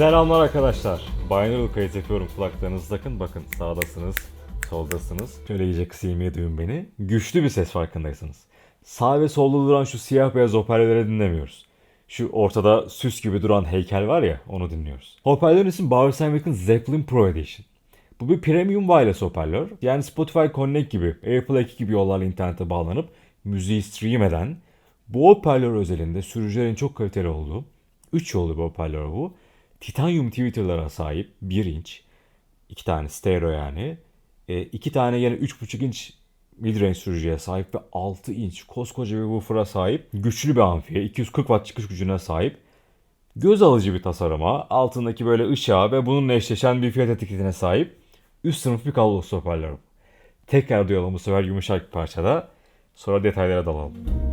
Selamlar arkadaşlar. Binaural kayıt yapıyorum kulaklarınızı takın. Bakın sağdasınız, soldasınız. Şöyle iyice ya duyun beni. Güçlü bir ses farkındaysanız. Sağ ve solda duran şu siyah beyaz hoparlörleri dinlemiyoruz. Şu ortada süs gibi duran heykel var ya onu dinliyoruz. Hoparlörün ismi Bowers Wilkins Zeppelin Pro Edition. Bu bir premium wireless hoparlör. Yani Spotify Connect gibi, AirPlay gibi yollarla internete bağlanıp müziği stream eden bu hoparlör özelinde sürücülerin çok kaliteli olduğu 3 yollu bir hoparlör bu. Titanium tweeter'lara sahip 1 inç. 2 tane stereo yani. 2 tane yine 3.5 inç midrange sürücüye sahip ve 6 inç koskoca bir woofer'a sahip. Güçlü bir amfiye, 240 watt çıkış gücüne sahip. Göz alıcı bir tasarıma, altındaki böyle ışığa ve bununla eşleşen bir fiyat etiketine sahip üst sınıf bir kablosuz hoparlör. Tekrar duyalım bu sefer yumuşak bir parçada. Sonra detaylara dalalım.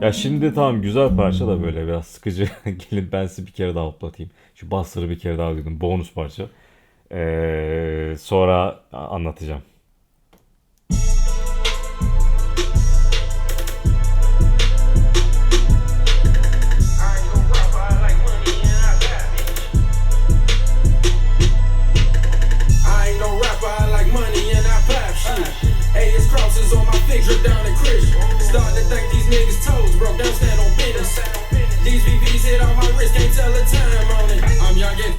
Ya şimdi tamam güzel parça da böyle biraz sıkıcı. Gelin ben size bir kere daha hoplatayım. Şu bassları bir kere daha duydum. Bonus parça. Ee, sonra anlatacağım. Feet, drip down the Christian. Starting to think these niggas toes broke, don't stand on business. These VVs hit on my wrist, can't tell the time on it. I'm young and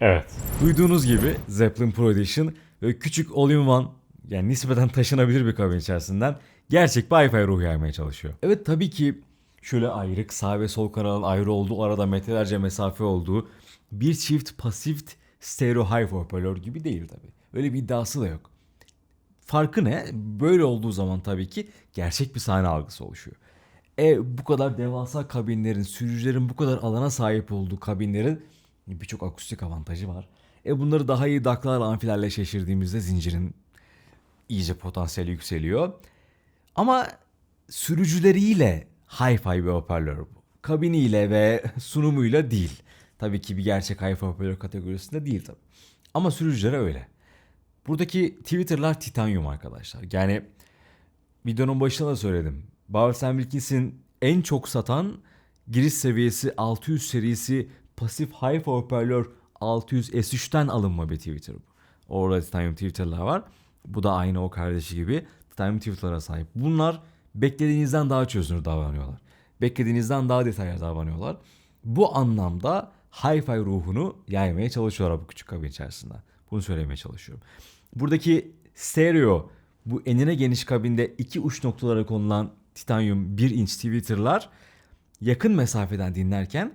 Evet. Duyduğunuz gibi Zeppelin Pro Edition ve küçük all-in-one yani nispeten taşınabilir bir kabin içerisinden gerçek bir Wi-Fi ruhu yaymaya çalışıyor. Evet tabii ki şöyle ayrık sağ ve sol kanalın ayrı olduğu arada metrelerce mesafe olduğu bir çift pasif stereo hi hoparlör gibi değil tabii. Öyle bir iddiası da yok. Farkı ne? Böyle olduğu zaman tabii ki gerçek bir sahne algısı oluşuyor. E bu kadar devasa kabinlerin, sürücülerin bu kadar alana sahip olduğu kabinlerin birçok akustik avantajı var. E bunları daha iyi daklarla amfilerle şaşırdığımızda zincirin iyice potansiyeli yükseliyor. Ama sürücüleriyle hi-fi bir hoparlör bu. Kabiniyle ve sunumuyla değil. Tabii ki bir gerçek hi-fi hoparlör kategorisinde değil tabii. Ama sürücülere öyle. Buradaki Twitter'lar titanyum arkadaşlar. Yani videonun başında da söyledim. Bowers Wilkins'in en çok satan giriş seviyesi 600 serisi pasif high hoparlör 600 S3'ten alınma bir Twitter bu. Orada titanium Twitter'lar var. Bu da aynı o kardeşi gibi titanium Twitter'lara sahip. Bunlar beklediğinizden daha çözünür davranıyorlar. Beklediğinizden daha detaylı davranıyorlar. Bu anlamda hi-fi ruhunu yaymaya çalışıyorlar bu küçük kabin içerisinde. Bunu söylemeye çalışıyorum. Buradaki stereo bu enine geniş kabinde iki uç noktalara konulan titanyum 1 inç Twitter'lar yakın mesafeden dinlerken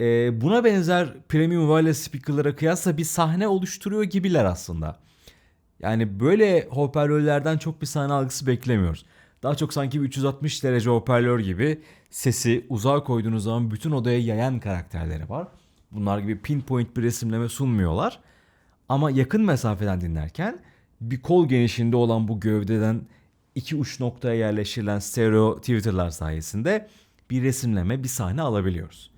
e, buna benzer premium wireless speaker'lara kıyasla bir sahne oluşturuyor gibiler aslında. Yani böyle hoparlörlerden çok bir sahne algısı beklemiyoruz. Daha çok sanki bir 360 derece hoparlör gibi sesi uzağa koyduğunuz zaman bütün odaya yayan karakterleri var. Bunlar gibi pinpoint bir resimleme sunmuyorlar. Ama yakın mesafeden dinlerken bir kol genişliğinde olan bu gövdeden iki uç noktaya yerleştirilen stereo Twitter'lar sayesinde bir resimleme, bir sahne alabiliyoruz.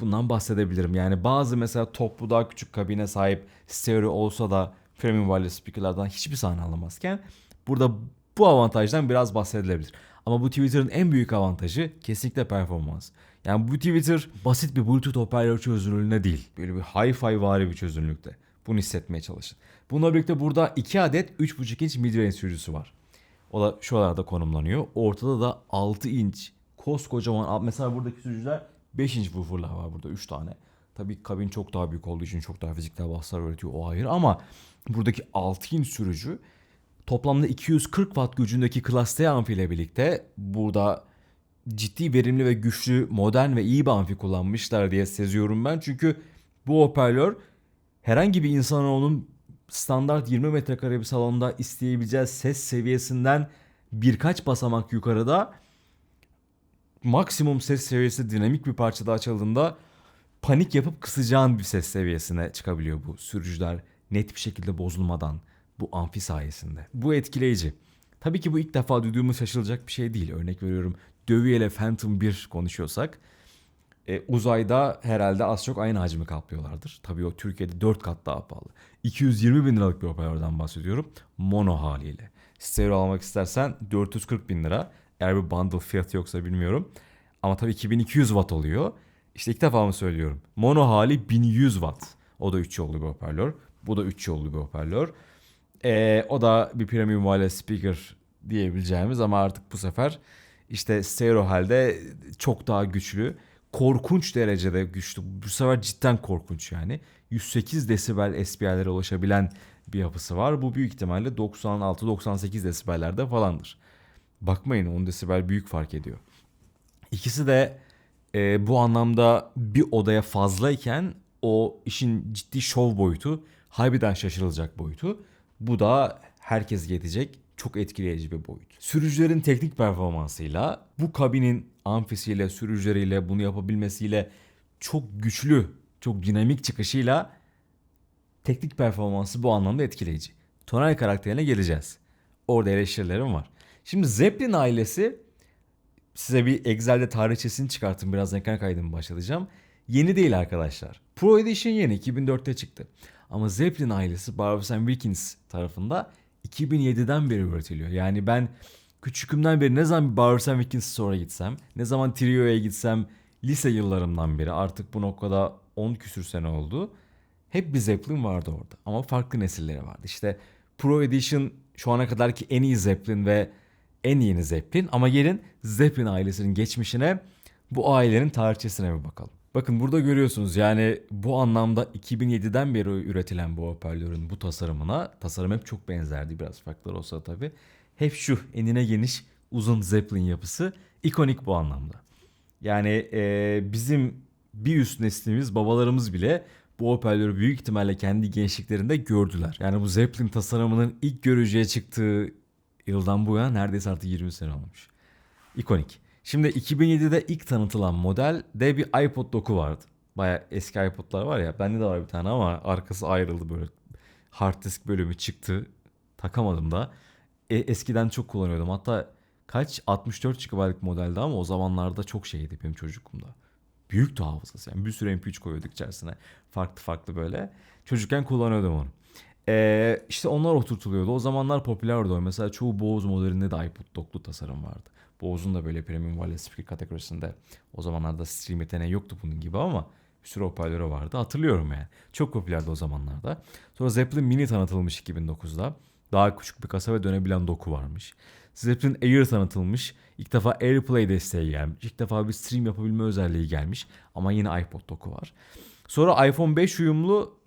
Bundan bahsedebilirim. Yani bazı mesela toplu daha küçük kabine sahip stereo olsa da premium wireless speakerlardan hiçbir sahne alamazken burada bu avantajdan biraz bahsedilebilir. Ama bu Twitter'ın en büyük avantajı kesinlikle performans. Yani bu Twitter basit bir Bluetooth hoparlör çözünürlüğüne değil. Böyle bir hi-fi vari bir çözünürlükte. Bunu hissetmeye çalışın. Bununla birlikte burada 2 adet 3.5 inç midrange sürücüsü var. O da şuralarda konumlanıyor. Ortada da 6 inç koskocaman mesela buradaki sürücüler 5 inç woofer'lar var burada 3 tane. Tabii kabin çok daha büyük olduğu için çok daha fiziksel basslar üretiyor o ayrı ama buradaki 6 inç sürücü toplamda 240 watt gücündeki Class D amfi ile birlikte burada ciddi verimli ve güçlü modern ve iyi bir amfi kullanmışlar diye seziyorum ben. Çünkü bu hoparlör herhangi bir insanoğlunun standart 20 metrekare bir salonda isteyebileceği ses seviyesinden birkaç basamak yukarıda maksimum ses seviyesi dinamik bir parçada açıldığında panik yapıp kısacağın bir ses seviyesine çıkabiliyor bu sürücüler net bir şekilde bozulmadan bu amfi sayesinde. Bu etkileyici. Tabii ki bu ilk defa duyduğumuz şaşılacak bir şey değil. Örnek veriyorum Dövüyele Phantom 1 konuşuyorsak E, uzayda herhalde az çok aynı hacmi kaplıyorlardır. Tabii o Türkiye'de 4 kat daha pahalı. 220 bin liralık bir hoparlörden bahsediyorum. Mono haliyle. Stereo almak istersen 440 bin lira. Eğer bir bundle fiyatı yoksa bilmiyorum. Ama tabii 2200 watt oluyor. İşte ilk defa mı söylüyorum. Mono hali 1100 watt. O da 3 yollu bir hoparlör. Bu da 3 yollu bir hoparlör. Ee, o da bir premium wireless speaker diyebileceğimiz ama artık bu sefer işte stereo halde çok daha güçlü. Korkunç derecede güçlü. Bu sefer cidden korkunç yani. 108 desibel SPI'lere ulaşabilen bir yapısı var. Bu büyük ihtimalle 96-98 desibellerde falandır. Bakmayın 10 desibel büyük fark ediyor. İkisi de e, bu anlamda bir odaya fazlayken o işin ciddi şov boyutu harbiden şaşırılacak boyutu. Bu da herkes yetecek çok etkileyici bir boyut. Sürücülerin teknik performansıyla bu kabinin amfisiyle sürücüleriyle bunu yapabilmesiyle çok güçlü çok dinamik çıkışıyla teknik performansı bu anlamda etkileyici. Tonal karakterine geleceğiz. Orada eleştirilerim var. Şimdi Zeppelin ailesi size bir Excel'de tarihçesini çıkarttım. Biraz ekran kaydımı başlatacağım. Yeni değil arkadaşlar. Pro Edition yeni 2004'te çıktı. Ama Zeppelin ailesi Barbara Wilkins tarafında 2007'den beri üretiliyor. Yani ben küçükümden beri ne zaman bir Sam Wilkins sonra gitsem, ne zaman Trio'ya gitsem lise yıllarımdan beri artık bu noktada 10 küsür sene oldu. Hep bir Zeppelin vardı orada ama farklı nesilleri vardı. İşte Pro Edition şu ana kadarki en iyi Zeppelin ve en yeni Zeppelin ama gelin Zeppelin ailesinin geçmişine bu ailenin tarihçesine bir bakalım. Bakın burada görüyorsunuz yani bu anlamda 2007'den beri üretilen bu hoparlörün bu tasarımına tasarım hep çok benzerdi biraz farklar olsa tabi. Hep şu enine geniş uzun Zeppelin yapısı ikonik bu anlamda. Yani e, bizim bir üst neslimiz babalarımız bile bu hoparlörü büyük ihtimalle kendi gençliklerinde gördüler. Yani bu Zeppelin tasarımının ilk görücüye çıktığı yıldan bu yana neredeyse artık 20 sene olmuş. İkonik. Şimdi 2007'de ilk tanıtılan modelde bir iPod doku vardı. Baya eski iPod'lar var ya. Bende de var bir tane ama arkası ayrıldı böyle. Hard disk bölümü çıktı. Takamadım da. E, eskiden çok kullanıyordum. Hatta kaç 64 GB'lık modeldi ama o zamanlarda çok şeydi benim çocukluğumda. Büyük hafızası yani bir sürü MP3 koyuyorduk içerisine. Farklı farklı böyle. Çocukken kullanıyordum onu. Ee, işte onlar oturtuluyordu. O zamanlar popülerdi o. Mesela çoğu Bose modelinde de iPod doklu tasarım vardı. Bose'un da böyle premium wireless speaker kategorisinde o zamanlarda stream yeteneği yoktu bunun gibi ama bir sürü hoparlörü vardı. Hatırlıyorum yani. Çok popülerdi o zamanlarda. Sonra Zeppelin Mini tanıtılmış 2009'da. Daha küçük bir kasa ve dönebilen doku varmış. Zeppelin Air tanıtılmış. İlk defa AirPlay desteği gelmiş. İlk defa bir stream yapabilme özelliği gelmiş. Ama yine iPod doku var. Sonra iPhone 5 uyumlu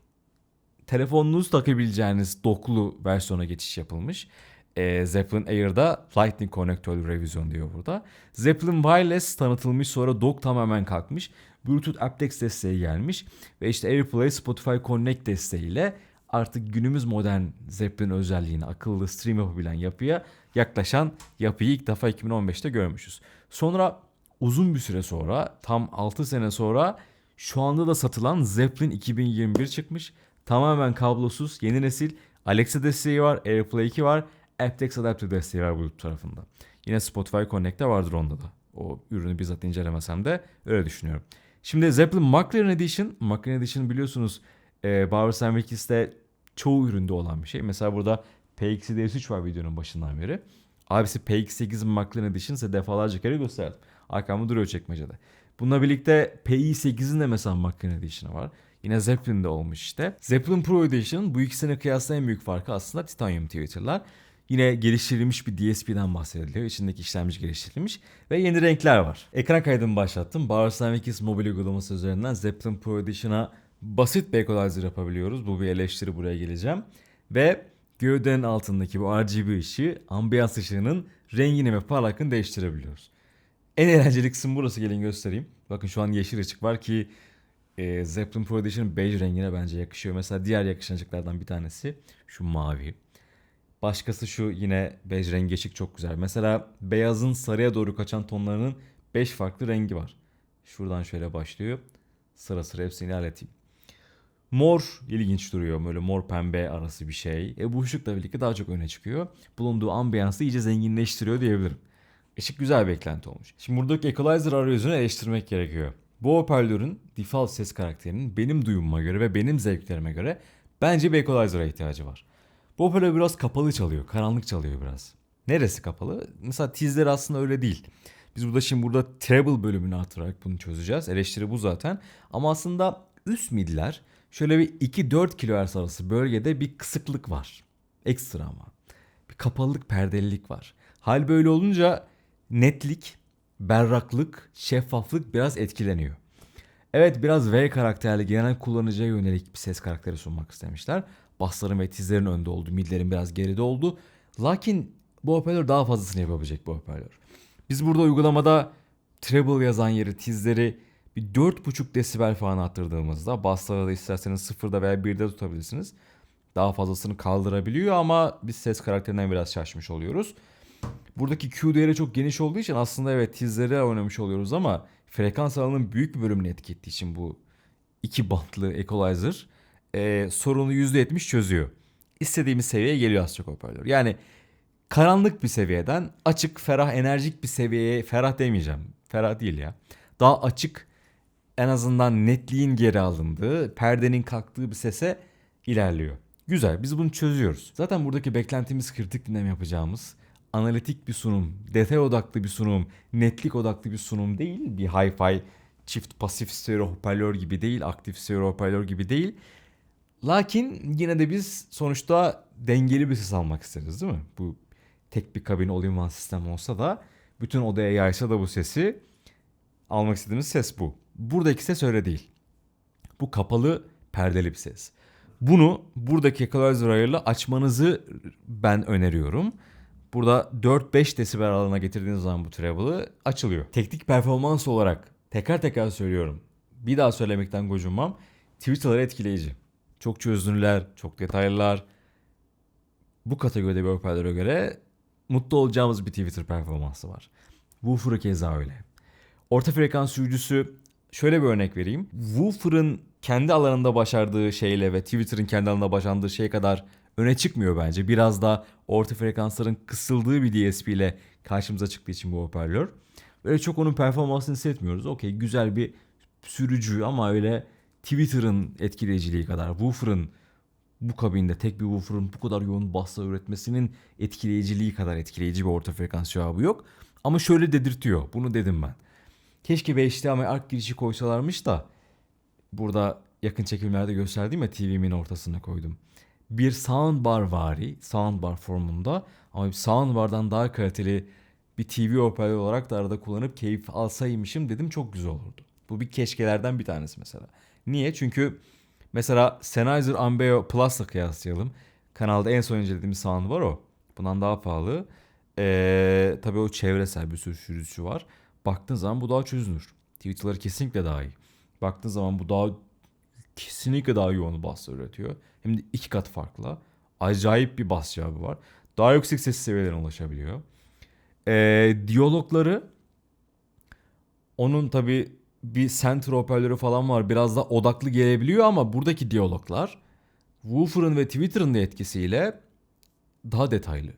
telefonunuzu takabileceğiniz doklu versiyona geçiş yapılmış. Ee, Zeppelin Air'da Lightning Connector revizyon diyor burada. Zeppelin Wireless tanıtılmış sonra dock tamamen kalkmış. Bluetooth aptX desteği gelmiş. Ve işte AirPlay Spotify Connect desteğiyle artık günümüz modern Zeppelin özelliğine akıllı stream yapabilen yapıya yaklaşan yapıyı ilk defa 2015'te görmüşüz. Sonra uzun bir süre sonra tam 6 sene sonra şu anda da satılan Zeppelin 2021 çıkmış. Tamamen kablosuz yeni nesil Alexa desteği var, AirPlay 2 var, aptX Adapter desteği var Bluetooth tarafında. Yine Spotify Connect'te vardır onda da. O ürünü bizzat incelemesem de öyle düşünüyorum. Şimdi Zeppelin McLaren Edition, McLaren Edition biliyorsunuz e, Bauer Sam Wilkins'te çoğu üründe olan bir şey. Mesela burada PX DS3 var videonun başından beri. Abisi PX8 McLaren Edition size defalarca kere gösterdim. Arkamda duruyor çekmecede. Bununla birlikte PI8'in de mesela McLaren Edition'ı var. Yine Zeppelin'de olmuş işte. Zeppelin Pro Edition bu ikisine kıyasla en büyük farkı aslında titanium tweeter'lar. Yine geliştirilmiş bir DSP'den bahsediliyor. İçindeki işlemci geliştirilmiş ve yeni renkler var. Ekran kaydımı başlattım. Barcelona Wikis mobil uygulaması üzerinden Zeppelin Pro Edition'a basit bir equalizer yapabiliyoruz. Bu bir eleştiri buraya geleceğim. Ve gövdenin altındaki bu RGB ışığı ambiyans ışığının rengini ve parlaklığını değiştirebiliyoruz. En eğlenceli kısım burası gelin göstereyim. Bakın şu an yeşil ışık var ki e, Zeppelin Pro Edition beige rengine bence yakışıyor. Mesela diğer yakışan ışıklardan bir tanesi şu mavi. Başkası şu yine bej rengi ışık çok güzel. Mesela beyazın sarıya doğru kaçan tonlarının 5 farklı rengi var. Şuradan şöyle başlıyor. Sıra sıra hepsini ilerleteyim. Mor ilginç duruyor. Böyle mor pembe arası bir şey. E bu ışıkla birlikte daha çok öne çıkıyor. Bulunduğu ambiyansı iyice zenginleştiriyor diyebilirim. Işık güzel bir eklenti olmuş. Şimdi buradaki equalizer arayüzünü eleştirmek gerekiyor. Bu hoparlörün default ses karakterinin benim duyumuma göre ve benim zevklerime göre bence bir equalizer'a ihtiyacı var. Bu hoparlör biraz kapalı çalıyor, karanlık çalıyor biraz. Neresi kapalı? Mesela tizleri aslında öyle değil. Biz burada şimdi burada treble bölümünü artırarak bunu çözeceğiz. Eleştiri bu zaten. Ama aslında üst midler şöyle bir 2-4 kHz arası bölgede bir kısıklık var. Ekstra ama. Bir kapalılık, perdelilik var. Hal böyle olunca netlik, berraklık, şeffaflık biraz etkileniyor. Evet biraz V karakterli genel kullanıcıya yönelik bir ses karakteri sunmak istemişler. Bassların ve tizlerin önde oldu, midlerin biraz geride oldu. Lakin bu hoparlör daha fazlasını yapabilecek bu hoparlör. Biz burada uygulamada treble yazan yeri tizleri bir 4.5 desibel falan arttırdığımızda bassları da isterseniz sıfırda veya birde tutabilirsiniz. Daha fazlasını kaldırabiliyor ama biz ses karakterinden biraz şaşmış oluyoruz. Buradaki Q değeri çok geniş olduğu için aslında evet tizleri oynamış oluyoruz ama frekans alanının büyük bir bölümünü etki ettiği için bu iki bantlı equalizer e, sorunu %70 çözüyor. İstediğimiz seviyeye geliyor az çok hoparlör. Yani karanlık bir seviyeden açık, ferah, enerjik bir seviyeye, ferah demeyeceğim. Ferah değil ya. Daha açık, en azından netliğin geri alındığı, perdenin kalktığı bir sese ilerliyor. Güzel, biz bunu çözüyoruz. Zaten buradaki beklentimiz kritik dinleme yapacağımız, analitik bir sunum, detay odaklı bir sunum, netlik odaklı bir sunum değil. Bir hi-fi çift pasif stereo hoparlör gibi değil, aktif stereo hoparlör gibi değil. Lakin yine de biz sonuçta dengeli bir ses almak isteriz değil mi? Bu tek bir kabin all-in-one sistem olsa da bütün odaya yaysa da bu sesi almak istediğimiz ses bu. Buradaki ses öyle değil. Bu kapalı perdeli bir ses. Bunu buradaki equalizer ayarıyla açmanızı ben öneriyorum. Burada 4-5 desibel aralığına getirdiğiniz zaman bu treble'ı açılıyor. Teknik performans olarak tekrar tekrar söylüyorum. Bir daha söylemekten gocunmam. Twitter'ları etkileyici. Çok çözünürler, çok detaylılar. Bu kategoride bir hoparlöre göre mutlu olacağımız bir Twitter performansı var. Woofer'ı keza öyle. Orta frekans sürücüsü şöyle bir örnek vereyim. Woofer'ın kendi alanında başardığı şeyle ve Twitter'ın kendi alanında başardığı şey kadar öne çıkmıyor bence. Biraz da orta frekansların kısıldığı bir DSP ile karşımıza çıktığı için bu hoparlör. Böyle çok onun performansını hissetmiyoruz. Okey güzel bir sürücü ama öyle Twitter'ın etkileyiciliği kadar, Woofer'ın bu kabinde tek bir woofer'ın bu kadar yoğun bassla üretmesinin etkileyiciliği kadar etkileyici bir orta frekans cevabı yok. Ama şöyle dedirtiyor. Bunu dedim ben. Keşke bir HDMI ark girişi koysalarmış da burada yakın çekimlerde gösterdiğim ya TV'min ortasına koydum. Bir soundbar vari, soundbar formunda ama soundbar'dan daha kaliteli bir TV hoparlör olarak da arada kullanıp keyif alsaymışım dedim çok güzel olurdu. Bu bir keşkelerden bir tanesi mesela. Niye? Çünkü mesela Sennheiser Ambeo Plus'la kıyaslayalım. Kanalda en son incelediğimiz sound var o. Bundan daha pahalı. Ee, tabii o çevresel bir sürü sürücüsü var. Baktığın zaman bu daha çözünür. Twitter'ları kesinlikle daha iyi. Baktığın zaman bu daha kesinlikle daha yoğun bas üretiyor. Hem de iki kat farklı. Acayip bir bas cevabı var. Daha yüksek ses seviyelerine ulaşabiliyor. Ee, diyalogları onun tabi bir center hoparlörü falan var. Biraz da odaklı gelebiliyor ama buradaki diyaloglar Woofer'ın ve Twitter'ın da etkisiyle daha detaylı.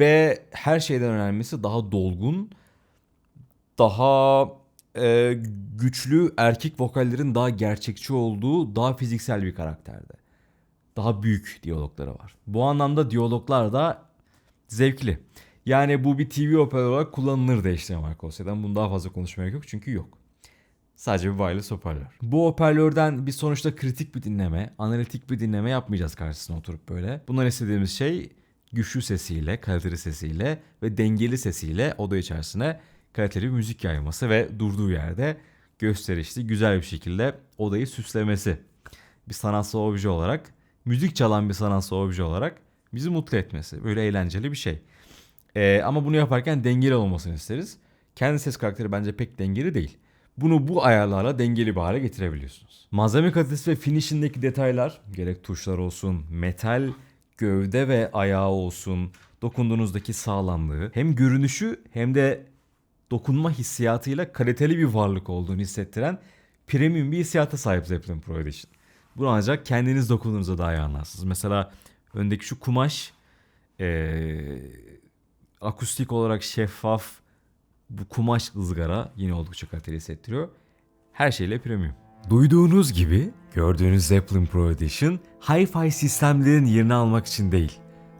Ve her şeyden önemlisi daha dolgun, daha e, güçlü erkek vokallerin daha gerçekçi olduğu daha fiziksel bir karakterde. Daha büyük diyalogları var. Bu anlamda diyaloglar da zevkli. Yani bu bir TV hoparlör olarak kullanılır da marka olsaydı. Bunun daha fazla konuşmaya yok çünkü yok. Sadece bir wireless hoparlör. Bu hoparlörden bir sonuçta kritik bir dinleme, analitik bir dinleme yapmayacağız karşısına oturup böyle. Bundan istediğimiz şey güçlü sesiyle, kaliteli sesiyle ve dengeli sesiyle oda içerisine kaliteli bir müzik yayması ve durduğu yerde gösterişli, güzel bir şekilde odayı süslemesi. Bir sanatsal obje olarak, müzik çalan bir sanatsal obje olarak bizi mutlu etmesi. Böyle eğlenceli bir şey. Ee, ama bunu yaparken dengeli olmasını isteriz. Kendi ses karakteri bence pek dengeli değil. Bunu bu ayarlarla dengeli bir hale getirebiliyorsunuz. Malzeme kalitesi ve finishindeki detaylar, gerek tuşlar olsun, metal, gövde ve ayağı olsun, dokunduğunuzdaki sağlamlığı, hem görünüşü hem de dokunma hissiyatıyla kaliteli bir varlık olduğunu hissettiren premium bir hissiyata sahip Zeppelin Pro Edition. Bunu ancak kendiniz dokunduğunuzda daha iyi anlarsınız. Mesela öndeki şu kumaş ee, akustik olarak şeffaf bu kumaş ızgara yine oldukça kaliteli hissettiriyor. Her şeyle premium. Duyduğunuz gibi gördüğünüz Zeppelin Pro Edition Hi-Fi sistemlerin yerini almak için değil,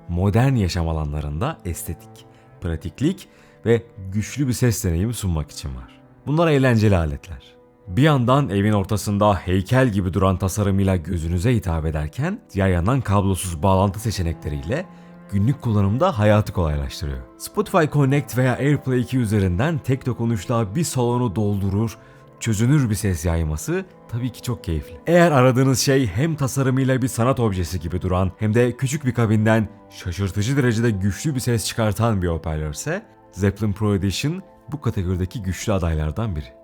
modern yaşam alanlarında estetik, pratiklik ve güçlü bir ses deneyimi sunmak için var. Bunlar eğlenceli aletler. Bir yandan evin ortasında heykel gibi duran tasarımıyla gözünüze hitap ederken, diğer yandan kablosuz bağlantı seçenekleriyle günlük kullanımda hayatı kolaylaştırıyor. Spotify Connect veya AirPlay 2 üzerinden tek dokunuşla bir salonu doldurur, çözünür bir ses yayması tabii ki çok keyifli. Eğer aradığınız şey hem tasarımıyla bir sanat objesi gibi duran hem de küçük bir kabinden şaşırtıcı derecede güçlü bir ses çıkartan bir hoparlörse Zeppelin Pro Edition bu kategorideki güçlü adaylardan biri.